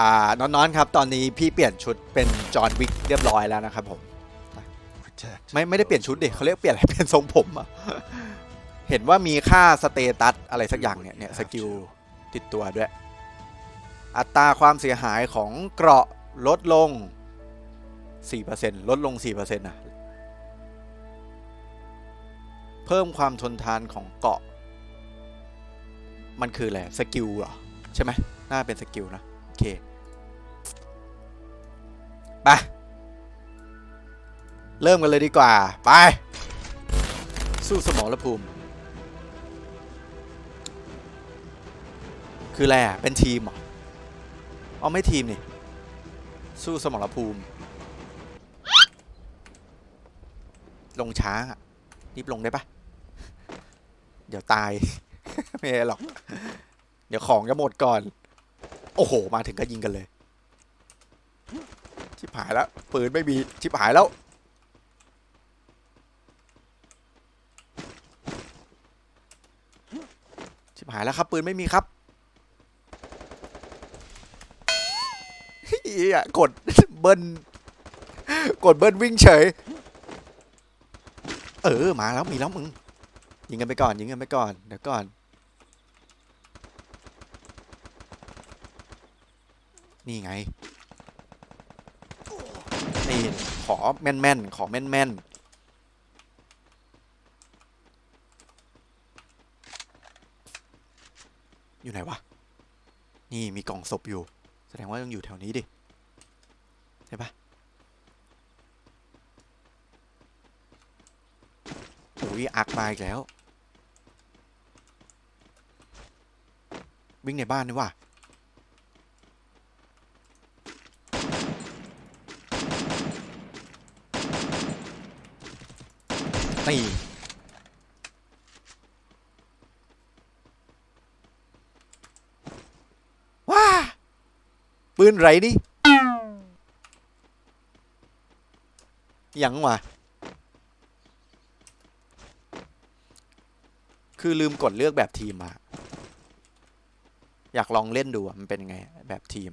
อ่านอนๆครับ ตอนนี้พี่เปลี่ยนชุดเป็นจอห์นวิกเรียบร้อยแล้วนะครับผม Protect. ไม่ไม่ได้เปลี่ยนชุดเด็เขาเรียกเปลี่ยนอะไรเปลี่ยนทรงผมอะเห็นว่ามีค่าสเตตัสอะไรสักอย่างเนี่ยเนี่ยสกิลติดตัวด้วย อัตราความเสียหายของเกราะลดลง 4%ลดลง 4%นะเพิ่มความทนทานของเกราะ มันคืออะไรสกิลเหรอ ใช่ไหมน่าเป็นสกิลนะ โอเค ไป เริ่มกันเลยดีกว่า ไป สู้สมรภูมิ คืออะไรอะ เป็นทีมเหรออ๋อไม่ทีมนี่ สู้สมรภูมิ ลงช้าอะรีบลงได้ปะเดี๋ยวตาย ไม่หรอก เดี๋ยวของจะหมดก่อน โอ้โห มาถึงก็ยิงกันเลย หายแล้วปืนไม่มีชิบหายแล้ว ชิบหายแล้วครับ ปืนไม่มีครับเฮียกดเบิ้ลกดเบิ้ลวิ่งเฉย เออมาแล้วมีแล้วมึง ยิงกันไปก่อน ยิงกันไปก่อนเดี๋ยวก่อนนี่ไง นี่ ข อแม่นๆ ขอแม่นๆอยู่ไหนวะ นี่มีกล่องศพอยู่ แสดงว่าต้องอยู่แถวนี้ดิ ใช่ปะโอ้ยอักมาอีกแล้ว วิ่งในบ้านนี่ว่ะ นี่ว้าปืนไรนี่ยังวะคือลืมกดเลือกแบบทีมมาอยากลองเล่นดูอะมันเป็นไงแบบทีม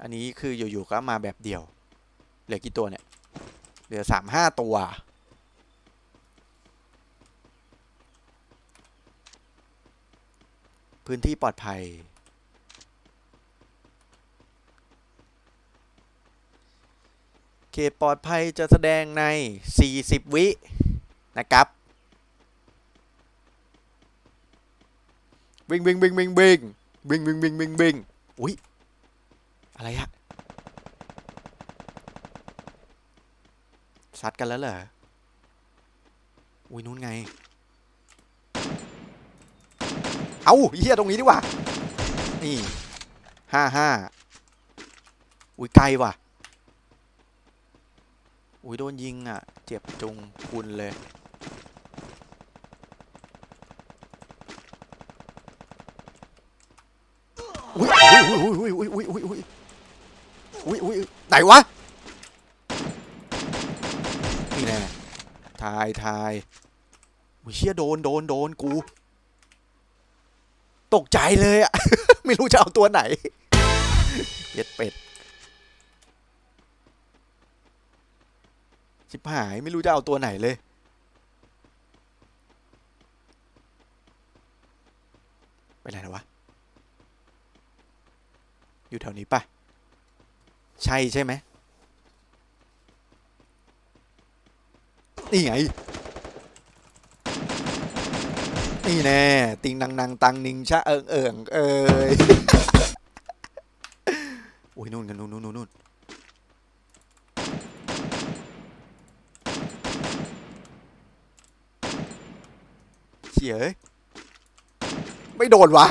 อันนี้คืออยู่ๆก็มาแบบเดียว เหลือกี่ตัวเนี่ย เหลือสามห้าตัว พื้นที่ปลอดภัย เขตปลอดภัยจะแสดงใน 40 วิ นะครับ วิ่งวิ่งวิ่งวิ่งวิ่งวิ่งวิ่งวิ่งวิ่งวิ่งอุ้ยอะไรอะ ซัดกันแล้วเหรอ อุ้ยนู้นไง เอาเฮียตรงนี้ดีกว่า นี่ห้าห้าอุ้ยไกลว่ะ อุ้ยโดนยิงอะ เจ็บจุงคุณเลย อุ้ยอุ้ยอุ้ยอุ้ยอุ้ยอุ้ยอุ้ยอุ้ยอุ้ยไหนวะ นี่แน่ ทายทายเชี่ยโดนโดนโดนกู ตกใจเลยอะ ไม่รู้จะเอาตัวไหนเย็ดเป็ดชิบหายไม่รู้จะเอาตัวไหนเลย ไปไหนแล้ววะ อยู่แถวนี้ปะใช่ใช่ไหม นี่ไงนี่แน่ติงนังนังตังนิงชะเอิงเอิงเอ้ยโอ้ยนู่นกันนู่นนู่นนู่นนู่นเฉียเอ้ยไม่โดนวะ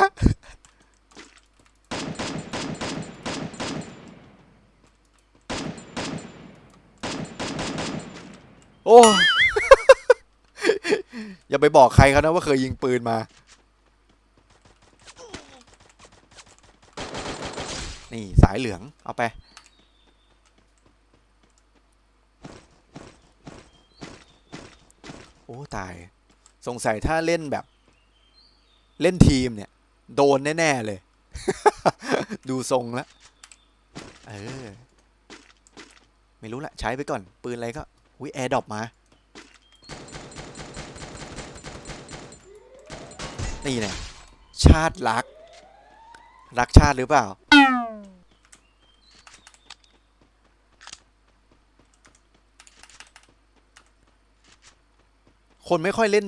โอ้ อย่าไปบอกใครเขานะว่าเคยยิงปืนมา นี่สายเหลือง เอาไป โอ้ ตาย สงสัยถ้าเล่นแบบ เล่นทีมเนี่ย โดนแน่ ๆ เลย ดูทรงแล้ว เออ ไม่รู้ละใช้ไปก่อน ปืนอะไรก็ อุ้ยแอร์ดรอปมา นี่แน่ชาติรัก รักชาติหรือเปล่า คนไม่ค่อยเล่น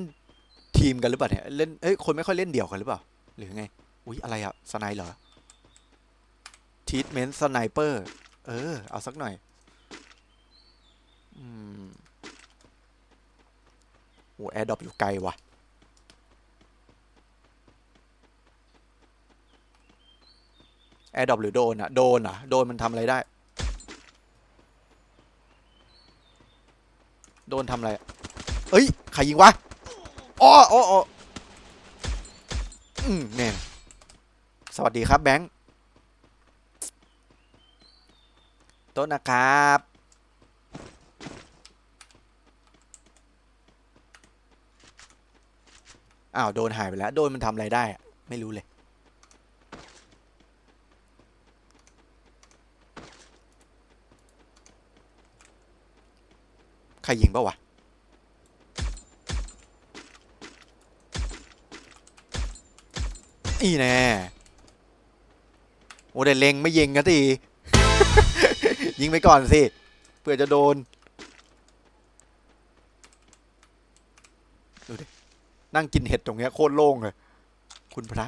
ทีมกันหรือเปล่าเนี่ย เล่น เอ้ย คนไม่ค่อยเล่นเดี่ยวกันหรือเปล่า หรือไง อุ๊ย อะไรอะสไนเหรอทีทเมนต์สไนเปอร์ เออ เอาสักหน่อย อืมโอ้แอร์ดรอปอยู่ไกลว่ะแอร์ดรอปหรือโดนอะโดนอะโดนมันทำอะไรได้ โดนทำอะไรเอ้ยใครยิงวะอ๋ออ๋ออ๋ออืมเนี่ยสวัสดีครับแบงค์ต้นนะครับ อ้าวโดนหายไปแล้ว โดนมันทำอะไรได้ ไม่รู้เลย ใครยิงปะวะอีแน่โอ้แต่เล็งไม่ยิงกันทียิงไปก่อนสิ เพื่อจะโดน ดูดิ นั่งกินเห็ดตรงเนี้ยโคตรโล่งเลย คุณพระ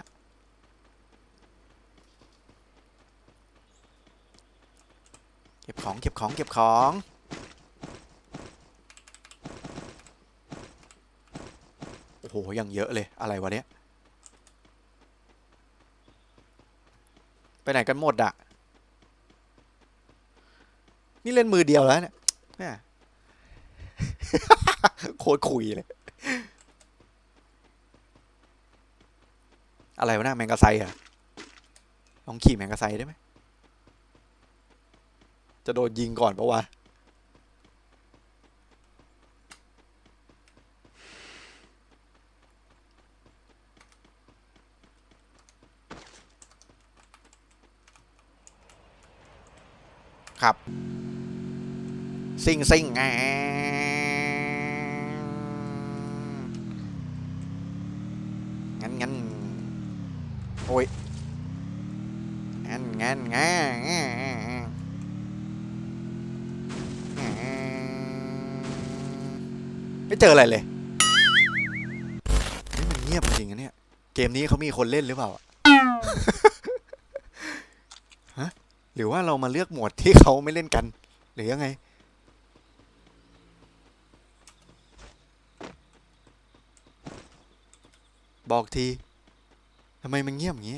เก็บของเก็บของเก็บของโอ้โหยังเยอะเลยอะไรวะเนี้ยไปไหนกันหมดอะนี่เล่นมือเดียวแล้วเนี่ยแม่โคตรคุยเลย อะไรวะน่ะแมงกะไซเหรอะลองขี่แมงกะไซได้ไหมจะโดนยิงก่อนปะวะครับ ซิงซิงอ่ อ้ยงั้นงั้นงั้นไม่เจออะไรเลยนี่มันเงียบจริงอะเนี่ย เกมนี้เขามีคนเล่นหรือเปล่าฮะหรือว่าเรามาเลือกหมวดที่เขาไม่เล่นกัน หรือยังไงบอกที ทำไมมันเงียบอย่างนี้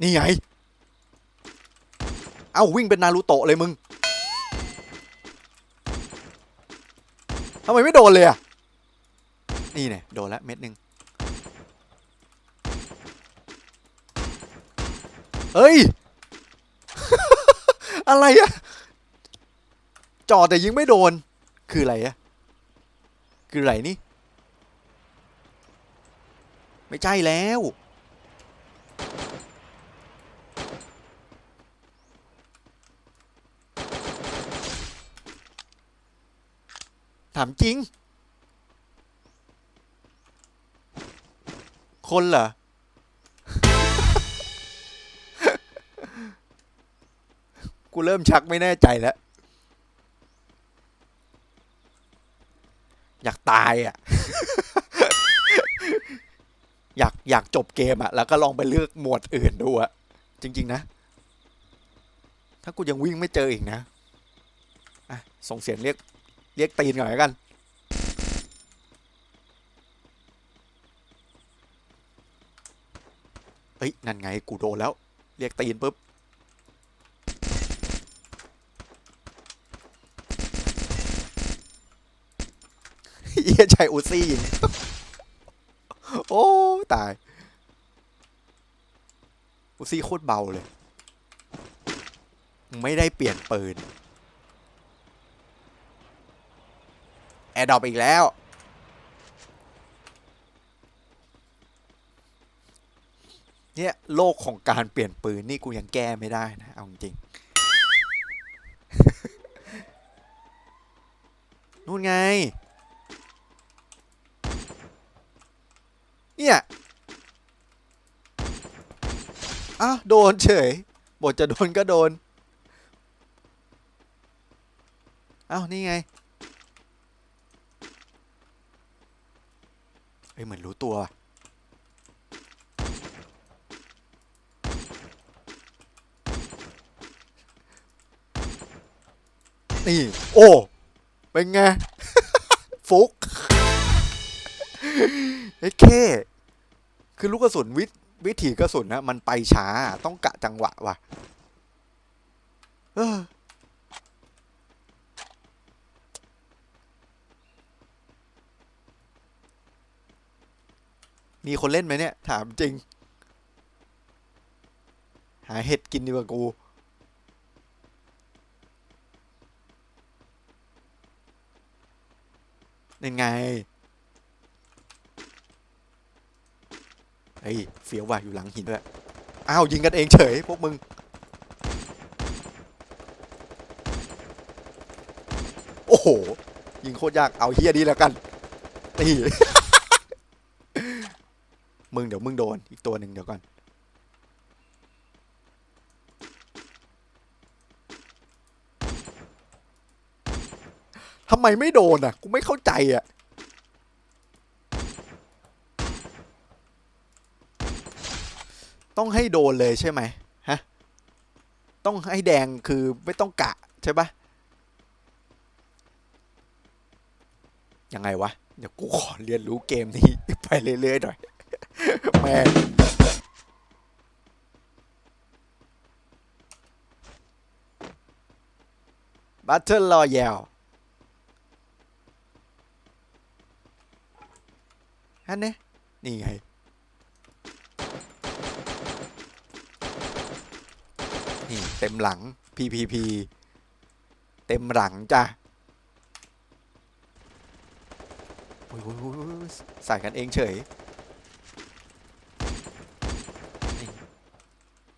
นี่ไง เอ้าวิ่งเป็นนารูโตะเลยมึงทำไมไม่โดนเลยอะ นี่เนี่ยโดนแล้วเม็ดหนึ่งเฮ้ย อะไรอะจอดแต่ยิงไม่โดน คืออะไรอะ คืออะไรนี่ ไม่ใช่แล้ว ถามจริง คนเหรอ กูเริ่มชักไม่แน่ใจแล้ว อยากตายอะ อยากอยากจบเกมอะแล้วก็ลองไปเลือกหมวดอื่นดูอะจริง ๆ นะ ถ้ากูยังวิ่งไม่เจออีกนะอะส่งเสียงเรียกเรียกตีนหน่อยแล้วกันเฮ้ย นั่นไงกูโดนแล้ว เรียกตีนปุ๊บเอียชัยอุซี่ยิง ตายอุซี่โคตรเบาเลย ไม่ได้เปลี่ยนปืน แอร์ดรอปอีกแล้ว เนี่ย โลกของการเปลี่ยนปืน นี่กูยังแก้ไม่ได้นะ เอาจริงนู่นไง เนี่ย อ้าวโดนเฉย บทจะโดนก็โดน เอ้า นี่ไงเฮ้ยเหมือนรู้ตัว นี่ โอ้ เป็นไง ฟุกเฮ้ยเค คือลูกกระสุนวิทย์ วิถีกระสุนนะมันไปช้าต้องกะจังหวะว่ะเออมีคนเล่นไหมเนี่ย ถามจริง หาเห็ดกินดีกว่ากูนั่นไง ฮ้ยเฟี้ยวว่ะอยู่หลังหินด้วยอ้าวยิงกันเองเฉยพวกมึงโอ้โหยิงโคตรยากเอาเฮียดีแล้วกันนี่มึงเดี๋ยวมึงโดนอีกตัวหนึ่งเดี๋ยวก่อนทำไมไม่โดนอะกูไม่เข้าใจอะ ต้องให้โดนเลยใช่ไหมฮะต้องให้แดงคือไม่ต้องกะใช่ปะยังไงวะ เดี๋ยวกูขอเรียนรู้เกมนี้ไปเรื่อยๆหน่อยแม่บัตเทิลรอยัลฮันเนี่ยนี่ไง นี่เต็มหลัง PPP เต็มหลังจ้ะโอ้ยโอ้ยโอ้ยใส่กันเองเฉย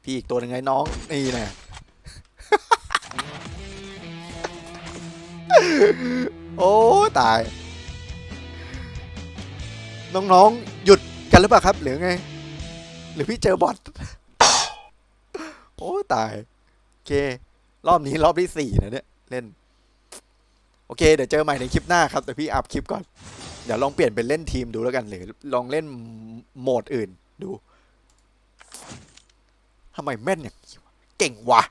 พี่อีกตัวหนึ่งไงน้อง นี่น่โอ้ตาย น้องๆ หยุดกันหรือเปล่าครับ หรือไง หรือพี่เจอบอท โอ้ตาย โอเค รอบนี้รอบที่สี่นะเนี่ย เล่น โอเค เดี๋ยวเจอใหม่ในคลิปหน้าครับ แต่พี่อัพคลิปก่อน เดี๋ยวลองเปลี่ยนเป็นเล่นทีมดูแล้วกันหรือลองเล่นโหมดอื่นดูทำไมแม่นอย่างนี้วะเก่งวะ